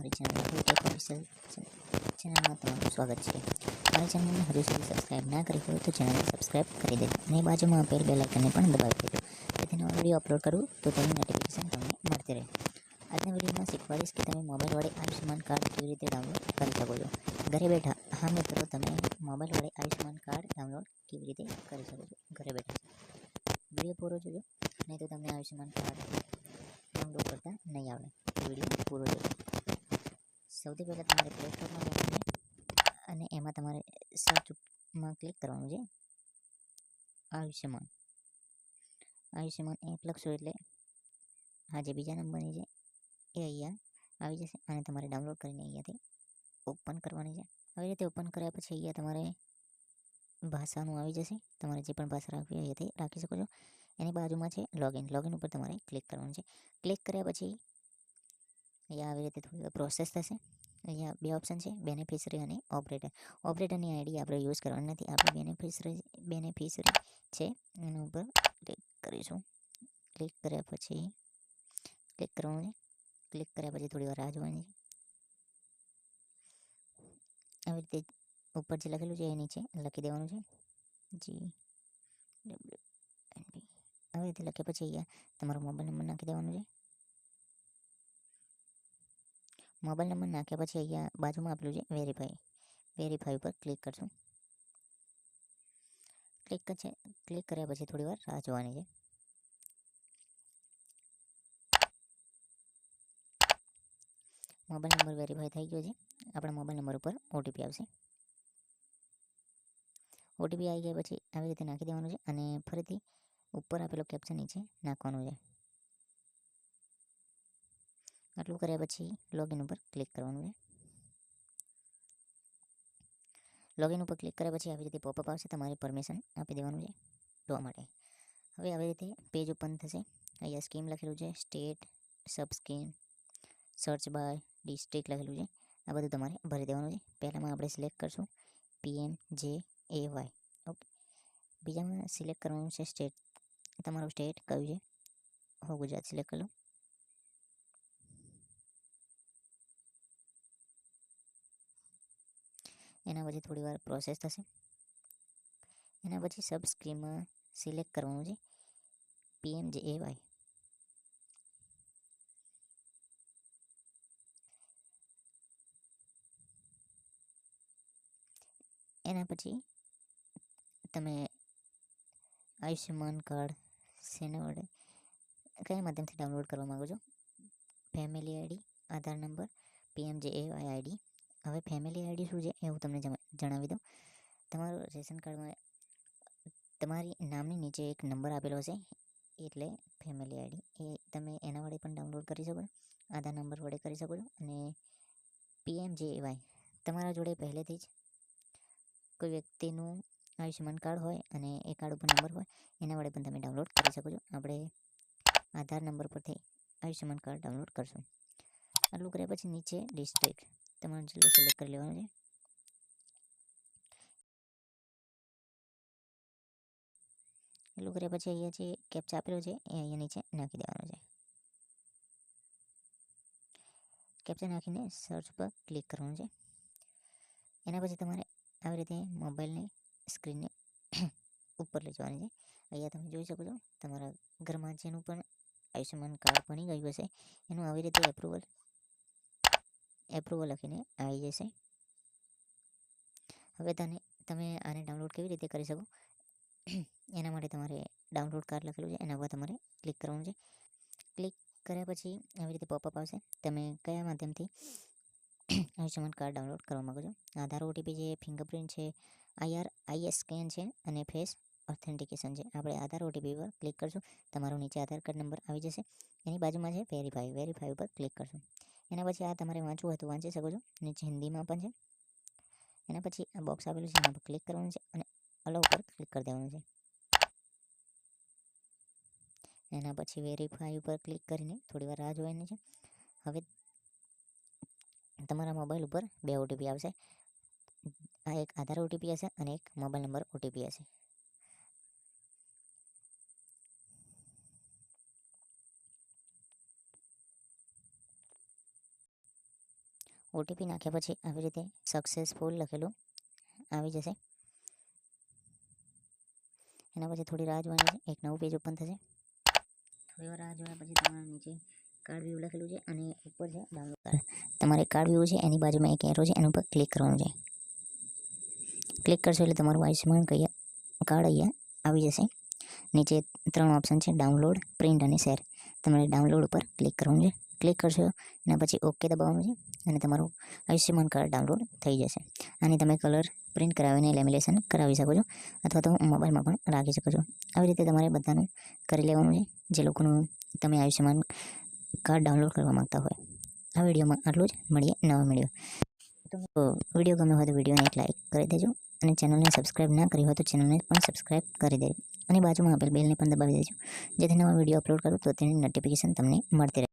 Official ચેનલમાં તમારું સ્વાગત છે. મારી ચેનલને હજુ સુધી સબસ્ક્રાઇબ ના કરી હોય તો ચેનલને સબસ્ક્રાઇબ કરી દેજો. અને બાજુમાં આપેલ બે લાઇકનને પણ દબાવી દેજો. જેથી નવા વીડિયો અપલોડ કરું તો તેની નોટિફિકેશન તમને મળતી રહે. આજના વિડીયોમાં શીખવાડીશ કે તમે મોબાઈલ વડે આયુષ્યમાન કાર્ડ કેવી રીતે ડાઉનલોડ કરી શકો છો. ઘરે બેઠા, હા મિત્રો, તમે મોબાઈલ વડે આયુષ્યમાન કાર્ડ ડાઉનલોડ કેવી રીતે કરી શકો છો? ઘરે બેઠા. વીડિયો પૂરો જોજો. નહીં તો તમને આયુષ્યમાન કાર્ડ ડાઉનલોડ કરતા નહીં આવડે. વીડિયો પૂરો જોજો. સૌથી પહેલાં તમારે પ્લે સ્ટોરમાં જવાનું છે. અને એમાં તમારે સર્ચમાં ક્લિક કરવાનું છે. આયુષ્યમાન. આયુષ્યમાન એપ લખશો એટલે આ જે બીજા નંબરની છે, એ અહીંયા આવી જશે. અને તમારે ડાઉનલોડ કરીને અહીંયાથી ઓપન કરવાની છે. આવી રીતે ઓપન કર્યા પછી અહીંયા તમારે ભાષાનું આવી જશે. તમારે જે પણ ભાષા રાખવી હોય અહીંયાથી રાખી શકો છો. એની બાજુમાં છે લોગિન લોગિન ઉપર તમારે ક્લિક કરવાનું છે. ક્લિક કર્યા પછી અહીંયા આવી રીતે થોડી પ્રોસેસ થશે. અહીંયા બે ઓપ્શન છે બેનિફિશરી અને ઓપરેટર ઓપરેટરની આઈડી આપણે યુઝ કરવાની નથી. આપણે બેનિફિશરી બેનિફિશરી છે. એના ઉપર ક્લિક કરીશું. ક્લિક કર્યા પછી ક્લિક કરવાનું ક્લિક કર્યા પછી થોડી વાર રાહ જોવાની આવી રીતે ઉપર જે લખેલું છે એ નીચે લખી દેવાનું છે. જી ડબલ્યુ એન આવી રીતે લખ્યા પછી અહીંયા તમારો મોબાઈલ નંબર નાખી દેવાનો છે. મોબાઈલ નંબર નાખ્યા પછી અહીંયા બાજુમાં આપેલું છે વેરીફાઈ વેરીફાઈ ઉપર ક્લિક કરશું. ક્લિક છે ક્લિક કર્યા પછી થોડી વાર રાહ જોવાની છે. મોબાઈલ નંબર વેરીફાઈ થઈ ગયો છે. આપણા મોબાઈલ નંબર ઉપર ઓટીપી આવશે. ઓટીપી આવી ગયા પછી આવી રીતે નાખી દેવાનું છે અને ફરીથી ઉપર આપેલો કેપ્ચન નીચે નાખવાનું છે. આટલું કર્યા પછી લોગિન ઉપર ક્લિક કરવાનું છે. લોગિન ઉપર ક્લિક કર્યા પછી આવી રીતે પોપઅપ આવશે, તમારે પરમિશન આપી દેવાનું છે જોવા માટે. હવે આવી રીતે પેજ ઓપન થશે. અહીંયા સ્કીમ લખેલું છે state sub scheme search by district લખેલું છે. આ બધું તમારે ભરી દેવાનું છે. પહેલાંમાં આપણે સિલેક્ટ કરશું PM J A Y okay બીજામાં સિલેક્ટ કરવાનું છે સ્ટેટ તમારું સ્ટેટ કયું છે? હું ગુજરાત સિલેક્ટ કરી એના પછી થોડી વાર પ્રોસેસ થશે. એના પછી સબ સ્ક્રીનમાં સિલેક્ટ કરવાનું છે. પીએમ જે એ વાય એના પછી તમે આયુષ્યમાન કાર્ડ શેના વડે કયા માધ્યમથી ડાઉનલોડ કરવા માગો છો? Family ID Aadhaar number PM J A Y ID હવે ફેમિલી આઈડી શું છે એ હું તમને જમા- જણાવી દઉં. તમારું રેશન કાર્ડમાં તમારી નામની નીચે એક નંબર આપેલો હશે એટલે ફેમિલી આઈડી એ તમે એના વડે પણ ડાઉનલોડ કરી શકો છો, આધાર નંબર વડે કરી શકો છો, અને પીએમ જે વાય તમારા જોડે પહેલેથી જ કોઈ વ્યક્તિનું આયુષ્યમાન કાર્ડ હોય અને એ કાર્ડ ઉપર નંબર હોય, એના વડે પણ તમે ડાઉનલોડ કરી શકો છો. આપણે આધાર નંબર પરથી આયુષ્યમાન કાર્ડ ડાઉનલોડ કરશું. આટલું કર્યા પછી નીચે ડિસ્ટ્રિક્ટ તમારું સિલેક્ટ કરી લેવાનું છે. એટલું કર્યા પછી અહીંયા જે કેપ્ચા આપેલો છે, એ અહીંયા નીચે નાખી દેવાનો છે. કેપ્ચા નાખીને સર્ચ પર ક્લિક કરવાનું છે. એના પછી તમારે આવી રીતે મોબાઈલની સ્ક્રીનને ઉપર લઈ જવાની છે. અહીંયા તમે જોઈ શકો છો, તમારા ઘરમાં જેનું પણ આયુષ્યમાન કાર્ડ બની ગયું હશે, એનું આવી રીતે એપ્રુવલ એપ્રુવલ લખીને આવી જશે. હવે તને, તમે આને ડાઉનલોડ કેવી રીતે કરી શકો? એના માટે તમારે ડાઉનલોડ કાર્ડ લખેલું છે, એના પર તમારે ક્લિક કરવાનું છે. ક્લિક કર્યા પછી આવી રીતે પોપઅપ આવશે. તમે કયા માધ્યમથી આયુષ્યમાન કાર્ડ ડાઉનલોડ કરવા માગો છો? આધાર ઓટીપી છે ફિંગરપ્રિન્ટ છે આઈઆર આઈએસ સ્કેન છે અને ફેસ ઓથેન્ટિકેશન છે. આપણે આધાર ઓટીપી પર ક્લિક કરશું. તમારો નીચે આધાર કાર્ડ નંબર આવી જશે. એની બાજુમાં છે વેરીફાઈ વેરીફાઈ ઉપર ક્લિક કરશું. એના પછી આ તમારે વાંચવું હોય તો વાંચી શકો છો. નીચે હિન્દીમાં પણ છે. એના પછી આ બોક્સ આપેલું છે, એના પર ક્લિક કરવાનું છે અને અલો ઉપર ક્લિક કરી દેવાનું છે. એના પછી વેરીફાઈ ઉપર ક્લિક કરીને થોડી વાર રાહ જોવાની છે. હવે તમારા મોબાઈલ ઉપર બે ઓટીપી આવશે. આ એક આધાર ઓટીપી હશે અને એક મોબાઈલ નંબર ઓટીપી હશે. ઓટીપી નાખ્યા પછી આવી રીતે સક્સેસફુલ લખેલું આવી જશે. એના પછી થોડી રાહ જોવાની છે. એક નવું પેજ ઓપન થશે. થોડી વાર જોયા પછી તમારા નીચે કાર્ડ વ્યૂ લખેલું છે અને ઉપર છે ડાઉનલોડ કાર્ડ તમારે કાર્ડ વ્યૂ છે, એની બાજુમાં એક એરો છે, એના ઉપર ક્લિક કરવાનું છે. ક્લિક કરશો એટલે તમારું આયુષ્યમાન કહીએ કાર્ડ અહીંયા આવી જશે. નીચે ત્રણ ઓપ્શન છે ડાઉનલોડ પ્રિન્ટ અને શેર તમારે ડાઉનલોડ ઉપર ક્લિક કરવાનું છે. ક્લિક કરશો એના પછી ઓકે દબાવવાનું છે અને તમારું આયુષ્યમાન કાર્ડ ડાઉનલોડ થઈ જશે. અને તમે કલર પ્રિન્ટ કરાવીને લેમિનેશન કરાવી શકો છો અથવા તો મોબાઈલમાં પણ રાખી શકો છો. આવી રીતે તમારે બધાનું કરી લેવાનું છે જે લોકોનું તમે આયુષ્યમાન કાર્ડ ડાઉનલોડ કરવા માંગતા હોય. આ વિડીયોમાં આટલું જ. મળીએ નવા વીડિયો. તો વીડિયો ગમ્યો હોય તો વિડીયોને એક લાઇક કરી દેજો અને ચેનલને સબસ્ક્રાઈબ ના કરી હોય તો ચેનલને પણ સબસ્ક્રાઈબ કરી દેજો. અને બાજુમાં આપેલ બેલને પણ દબાવી દેજો. જેથી નવા વીડિયો અપલોડ કરું તો તેની નોટિફિકેશન તમને મળતી રહે.